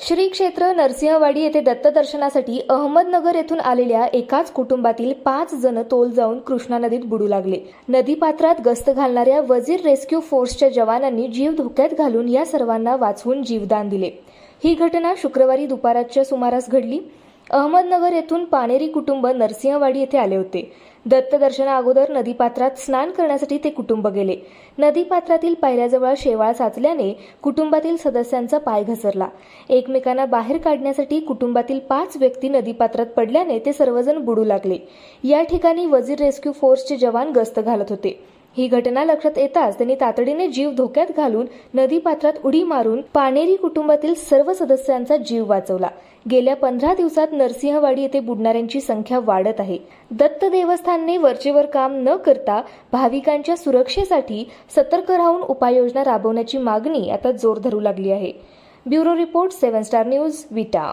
Shri Kshetra Narsinhwadi येथे दत्तदर्शनासाठी अहमदनगर येथून आलेल्या एकाच कुटुंबातील पाच जण तोल जाऊन कृष्णा नदीत बुडू लागले. नदीपात्रात गस्त घालणाऱ्या वजीर रेस्क्यू फोर्सच्या जवानांनी जीव धोक्यात घालून या सर्वांना वाचवून जीवदान दिले. ही घटना शुक्रवारी दुपाराच्या सुमारास घडली. अहमदनगर येथून पानेरी कुटुंब नरसिंहवाडी येथे आले होते. दत्तदर्शना अगोदर नदीपात्रात स्नान करण्यासाठी ते कुटुंब गेले. नदीपात्रातील पायऱ्याजवळ शेवाळ साचल्याने कुटुंबातील सदस्यांचा पाय घसरला. एकमेकांना बाहेर काढण्यासाठी कुटुंबातील पाच व्यक्ती नदीपात्रात पडल्याने ते सर्वजण बुडू लागले. या ठिकाणी वजीर रेस्क्यू फोर्सचे जवान गस्त घालत होते. ही घटना लक्षात येताच त्यांनी तातडीने जीव धोक्यात घालून नदीपात्रात उडी मारून पानेरी कुटुंबातील सर्व सदस्यांचा जीव वाचवला. गेल्या पंधरा दिवसात नरसिंहवाडी येथे बुडणाऱ्यांची संख्या वाढत आहे. दत्त देवस्थानने वरचेवर काम न करता भाविकांच्या सुरक्षेसाठी सतर्क राहून उपाययोजना राबवण्याची मागणी आता जोर धरू लागली आहे. Bureau report seven star news Vita.